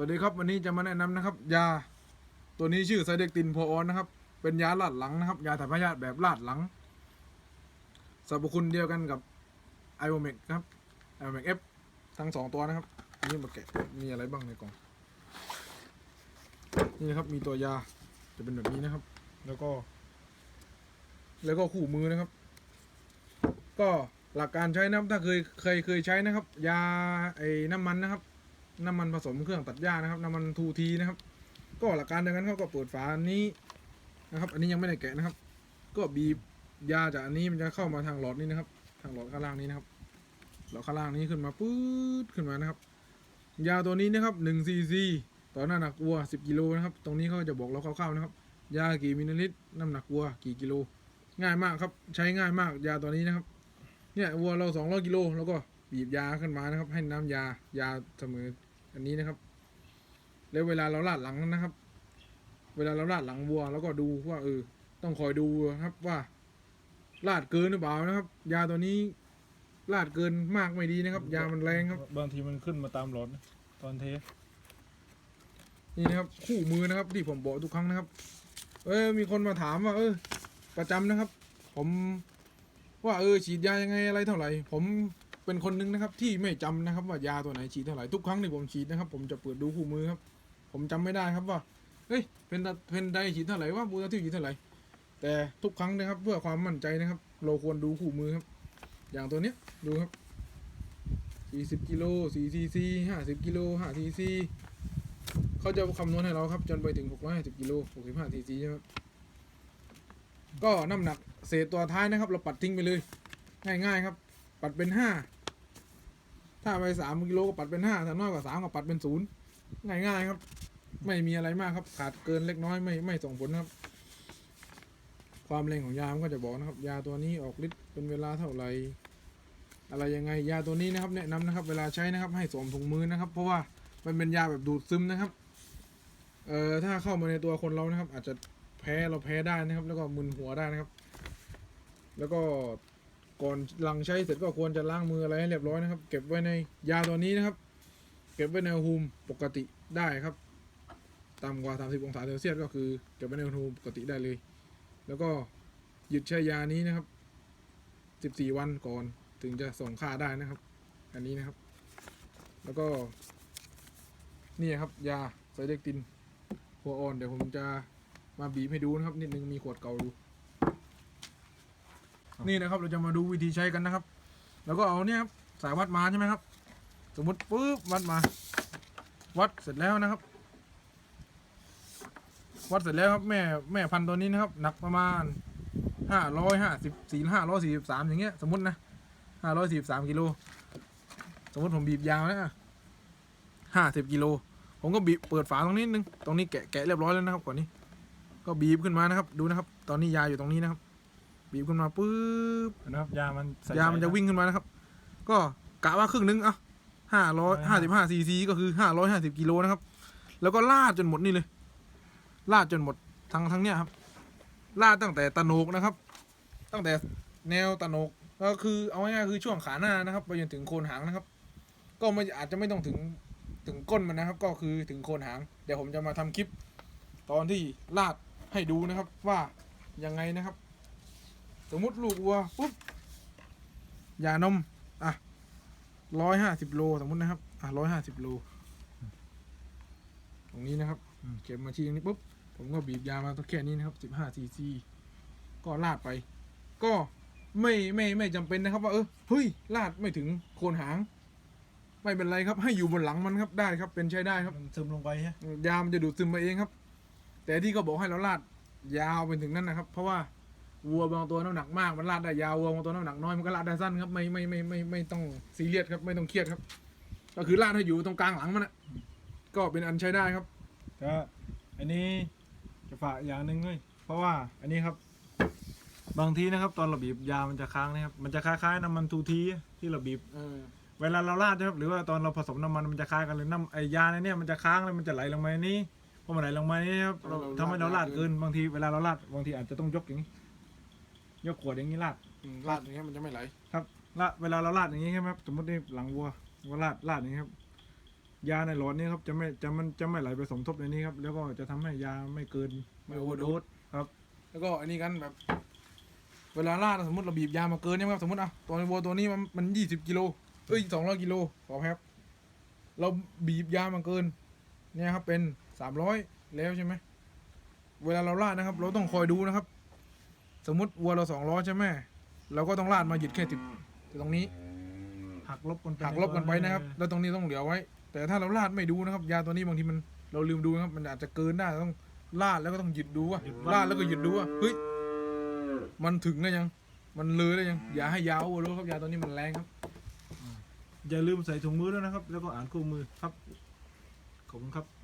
วัสดีครับวันนี้จะมาแนะนำนะครับ ยาตัวนี้ชื่อไซเด็กตินพอออนนะครับ เป็นยาลาดหลังนะครับ ยาถ่ายพยาธิแบบลาดหลังสรรพคุณเดียวกันกับไอโอเมกครับไอโอเมกเอฟทั้งสองตัวนะครับนี่มาแกะมีอะไรบ้างในกล่องนี่นะครับมีตัวยาจะเป็นแบบนี้นะครับ แล้วก็ แล้วก็คู่มือนะครับ ก็หลักการใช้นะครับถ้าเคยเคยเคยใช้นะครับ ยาไอ้น้ำมันนะครับ น้ำมันผสมเครื่องตัดหญ้านะครับน้ำมันทูทีนะครับ ก็หลักการเดียวกันเขาก็เปิดฝาอันนี้นะครับ อันนี้ยังไม่ได้แกะนะครับ ก็บีบยาจากอันนี้มันจะเข้ามาทางหลอดนี้นะครับ ทางหลอดข้างล่างนี้นะครับหลอดข้างล่างนี้ขึ้นมาปื๊ดขึ้นมานะครับ ยาตัวนี้นะครับ1ซีซีต่อหน้ำหนักวัว 10กิโลนะครับ ตรงนี้เขาจะบอกเราคร่าวๆนะครับ ยากี่มิลลิลิตรน้ำหนักวัวกี่กิโล ง่ายมากครับ ใช้ง่ายมากยาตัวนี้นะครับ เนี่ยวัวเรา200กิโลแล้วก็บีบยาขึ้นมานะครับ ให้น้ำยายาเสมอ อันนี้นะครับ แล้วเวลาเราลาดหลังนะครับ เวลาเราลาดหลังวัวแล้วก็ดูว่าเออต้องคอยดูครับว่า ลาดเกินหรือเปล่านะครับ ยาตัวนี้ลาดเกินมากไม่ดีนะครับ ยามันแรงครับ บางทีมันขึ้นมาตามรถนะตอนเทนี่นะครับคู่มือนะครับที่ผมบอกทุกครั้งนะครับ เออมีคนมาถามว่า เออ ประจำนะครับ ผม ว่าเออฉีดยายังไงอะไรเท่าไหร่ ผม เป็นคนหนึงนะครับที่ไม่จำนะครับว่ายาตัวไหนฉีดเท่าไหร่ทุกครั้งที่ผมฉีดนะครับ ผมจะเปิดดูคู่มือครับ ผมจำไม่ได้ครับว่าเฮ้ยเป็นเป็นไดฉีดเท่าไหร่ว่าบูตาทิวฉีดเท่าไหร่แต่ทุกครั้งนะครับ เพื่อความมั่นใจนะครับ เราควรดูคู่มือครับ อย่างตัวเนี้ยดูครับ 40กิโล4ซีซี50กิโล5ซีซีเขาจะคำนวณให้เราครับ จนไปถึง650กิโล65ซีซีใช่ไหมครับก็น้ำหนักเศษตัวท้ายนะครับ เราปัดทิ้งไปเลย ง่ายๆครับ ปัดเป็น 5 ถ้าไป3กิโลก็ปัดเป็น5ถ้าน้อยกว่า3ก็ปัดเป็น0ง่ายๆครับ ไม่มีอะไรมากครับ ขาดเกินเล็กน้อยไม่ไม่ส่งผลนะครับ ความแรงของยามก็จะบอกนะครับ ยาตัวนี้ออกฤทธิ์เป็นเวลาเท่าไหร่อะไรยังไงยาตัวนี้นะครับแนะนำนะครับ เวลาใช้นะครับ ให้สวมถุงมือนะครับ เพราะว่ามันเป็นยาแบบดูดซึมนะครับเอ่อถ้าเข้ามาในตัวคนเรานะครับ อาจจะแพ้เราแพ้ได้นะครับ แล้วก็มึนหัวได้นะครับ แล้วก็ ก่อนหลังใช้เสร็จก็ควรจะล้างมืออะไรให้เรียบร้อยนะครับ เก็บไว้ในยาตัวนี้นะครับ เก็บไว้ในอุณหภูมิปกติได้ครับต่ำกว่า 30 องศาเซลเซียสก็คือเก็บไว้ในอุณหภูมิปกติได้เลย แล้วก็หยุดใช้ยานี้นะครับ 14 วันก่อนถึงจะส่งค่าได้นะครับ อันนี้นะครับ แล้วก็ นี่ครับ ยาไซเด็กตินหัวอ่อน เดี๋ยวผมจะมาบีบให้ดูนะครับ นิดนึงมีขวดเก่าดู นี่นะครับเราจะมาดูวิธีใช้กันนะครับ แล้วก็เอาเนี่ยครับสายวัดมาใช่ไหมครับ สมมติปุ๊บวัดมา วัดเสร็จแล้วนะครับ วัดเสร็จแล้วครับแม่แม่พันธุ์ตัวนี้นะครับหนักประมาณห้าร้อยห้าสิบสี่ห้าร้อยสี่สิบสามอย่างเงี้ยสมมตินะห้าร้อยสี่สิบสามกิโลสมมติผมบีบยาวนะห้าสิบกิโลผมก็บีบเปิดฝาตรงนี้นึง ตรงนี้แกะแกะเรียบร้อยแล้วนะครับก่อนนี้ ก็บีบขึ้นมานะครับ ดูนะครับ ตอนนี้ยาอยู่ตรงนี้นะครับ บีบขึ้นมาปุ๊บนะครับยามันใส่ยามันจะวิ่งขึ้นมานะครับ ก็กะว่าครึ่งนึงอะห้าร้อยห้าสิบห้าซีซีก็คือห้าร้อยห้าสิบกิโลนะครับ แล้วก็ลาดจนหมดนี่เลย ลาดจนหมดทั้งทั้งเนี้ยครับลาดตั้งแต่ตะโหนกนะครับ ตั้งแต่แนวตะโหนกก็คือเอาง่ายๆคือช่วงขาหน้านะครับไปจนถึงโคนหางนะครับ ก็ไม่อาจจะไม่ต้องถึงถึงก้นมันนะครับ ก็คือถึงโคนหาง เดี๋ยวผมจะมาทำคลิป ตอนที่ลาดให้ดูนะครับว่ายังไงนะครับ สมมุติลูกวัวปุ๊บยานมอะร้อยห้าสิบโลสมมุตินะครับ อะร้อยห้าสิบโล ตรงนี้นะครับอืมเก็บมาทีนี้ปุ๊บผมก็บีบยามาตัวแค่นี้นะครับสิบห้าซีซีก็ลาดไป ก็ไม่ไม่ไม่จำเป็นนะครับ ว่าเออเฮ้ยลาดไม่ถึงโคนหาง ไม่เป็นไรครับ ให้อยู่บนหลังมันครับได้ครับ เป็นใช้ได้ครับมันซึมลงไปฮะยามันจะดูดซึมมาเองครับ แต่ที่เขาบอกให้เราลาดยาวไปถึงนั่นนะครับ เพราะว่า วัวบางตัวน้ำหนักมากมันลาดได้ยาววัวบางตัวน้ำหนักน้อยมันก็ลาดได้สั้นครับไม่ไม่ไม่ไม่ไม่ต้องซีเรียสครับไม่ต้องเครียดครับ ก็คือลาดให้อยู่ตรงกลางหลังมันนะก็เป็นอันใช้ได้ครับก็อันนี้จะฝากอย่างหนึ่งเลยเพราะว่าอันนี้ครับ บางทีนะครับ ตอนเราบีบยามันจะค้างนะครับ มันจะคล้ายๆน้ำมันทูทีที่เราบีบ เออเวลาเราราดนะครับหรือว่าตอนเราผสมน้ำมันมันจะคล้ายกันเลยน้ำไอยาในเนี่ยมันจะค้างแล้วมันจะไหลลงมาในนี้พอมันไหลลงมาในนี้ครับเราทำให้เราราดเกินบางทีเวลาเราราดบางทีอาจจะต้องยกอย่างนี้ ยกขวดอย่างนี้ราดอืมลาดอย่างเงี้ยมันจะไม่ไหลครับละเวลาเราราดอย่างนี้ใช่ไหมครับสมมตินี่หลังวัวว่าราดราดอย่างนี้ครับ ยาในหลอดนี้ครับจะไม่จะมันจะไม่ไหลไปสมทบในนี้ครับ แล้วก็จะทำให้ยาไม่เกินไม่โอเวอร์โดสครับ แล้วก็อันนี้กันแบบ เวลาล่าสมมติเราบีบยามาเกินใช่ไหมครับสมมติอะตัวในวัวตัวนี้มันมันยี่สิบกิโลเอ้ยสองร้อยกิโลขออภัยครับ เราบีบยามาเกิน เนี่ยครับเป็นสามร้อยแล้วใช่ไหมเวลาเราลาดนะครับ เราต้องคอยดูนะครับ สมมติวัวเราสองร้อยใช่ไหมเราก็ต้องลาดมาหยุดแค่ติดตรงนี้หักลบกันไปหักลบกันไปนะครับ แล้วตรงนี้ต้องเหลือไว้ แต่ถ้าเราลาดไม่ดูนะครับ ยาตัวนี้บางทีมันเราลืมดูนะครับ มันอาจจะเกินได้ต้องลาดแล้วก็ต้องหยุดดูว่าลาดแล้วก็หยุดดูว่าเฮ้ยมันถึงแล้วยัง มันเลยแล้วยัง อย่าให้ยาวรู้ครับยาตัวนี้มันแรงครับ อย่าลืมใส่ถุงมือด้วยนะครับ แล้วก็อ่านคู่มือครับขอบคุณครับ